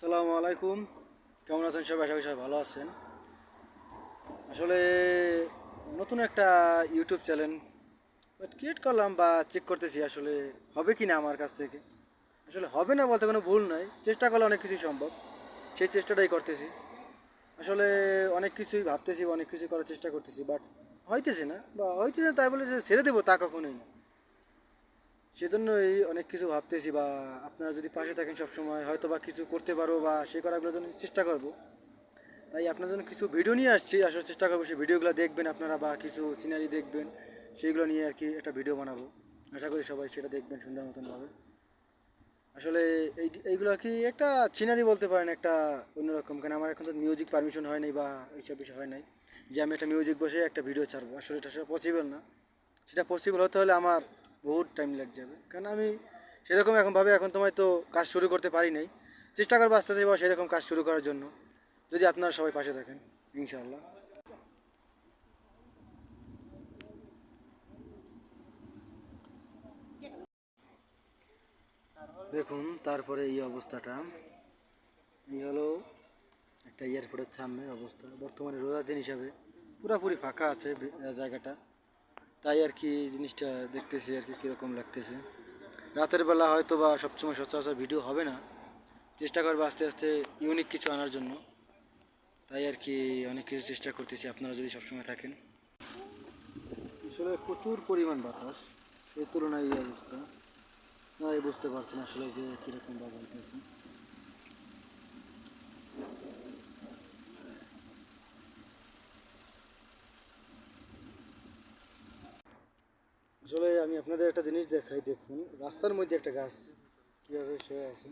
আসসালামু আলাইকুম। কেমন আছেন সবাই? আশা করি সবাই ভালো আছেন। আসলে নতুন একটা ইউটিউব চ্যানেল ক্রিয়েট করলাম বা চেক করতেছি আসলে হবে কি না আমার কাছ থেকে। আসলে হবে না বলতে কোনো ভুল নাই। চেষ্টা করলে অনেক কিছুই সম্ভব। সেই চেষ্টাটাই করতেছি। আসলে অনেক কিছুই ভাবতেছি, অনেক কিছু করার চেষ্টা করতেছি বাট হইতেছে না। বা হইতেছে না তাই বলে যে ছেড়ে দেবো তা কখনোই না। সেজন্যই অনেক কিছু ভাবতেছি বা আপনারা যদি পাশে থাকেন সবসময় হয়তো বা কিছু করতে পারব বা সে করাগুলোর জন্য চেষ্টা করব। তাই আপনার জন্য কিছু ভিডিও নিয়ে আসছি, আসলে চেষ্টা করব সেই ভিডিওগুলো দেখবেন আপনারা বা কিছু সিনারি দেখবেন, সেইগুলো নিয়ে আর কি একটা ভিডিও বানাবো। আশা করি সবাই সেটা দেখবেন সুন্দর মতনভাবে আসলে এই, এইগুলো কি একটা সিনারি বলতে পারেন, একটা অন্যরকম, কারণ আমার এখন তো মিউজিক পারমিশন হয় নাই বা এইসব বিষয় হয় নাই। যে আমি একটা মিউজিক বসে একটা ভিডিও ছাড়বো, আসলে এটা পসিবল না। সেটা পসিবল হতে হলে আমার বহুত টাইম লাগ যাবে। কারণ আমি সেরকম এখনভাবে এখন তোমায় তো কাজ শুরু করতে পারি নাই। চেষ্টা করব আস্তে আস্তে সেরকম কাজ শুরু করার জন্য। যদি আপনারা সবাই পাশে থাকেন, ইনশাআল্লাহ। দেখুন, তারপরে এই অবস্থাটা। এই হলো একটা এয়ারপোর্টের সামনে অবস্থা। বর্তমানে রোজার দিন হিসাবে পুরোপুরি ফাঁকা আছে জায়গাটা। তাই আর কি জিনিসটা দেখতেছি আর কি কীরকম লাগতেছে। রাতের বেলা হয়তো বা সবসময় সচরাচর ভিডিও হবে না। চেষ্টা করব আস্তে আস্তে ইউনিক কিছু আনার জন্য। তাই আর কি অনেক কিছু চেষ্টা করতেছি, আপনারা যদি সবসময় থাকেন। আসলে প্রচুর পরিমাণ বাতাস সেই তুলনায় এই অবস্থা। আপনারাই বুঝতে পারছেন আসলে যে কীরকম ভাবে হইতেছে আসলে আমি আপনাদের একটা জিনিস দেখাই, দেখুন। রাস্তার মধ্যে একটা গাছ কীভাবে শুয়ে আছে।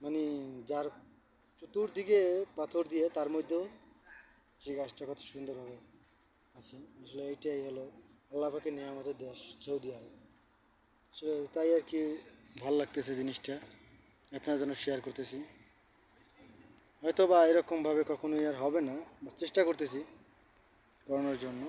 মানে যার চতুর্দিকে পাথর দিয়ে তার মধ্যেও সেই গাছটা কত সুন্দরভাবে আছে। আসলে এইটাই হলো আল্লাহ পাকে নিয়ে আমাদের দেশ, সৌদি আরব। আসলে তাই আর কি ভালো লাগতেছে জিনিসটা। আপনার জন্য শেয়ার করতেছি। হয়তো বা এরকমভাবে কখনোই আর হবে না, বা চেষ্টা করতেছি করানোর জন্য।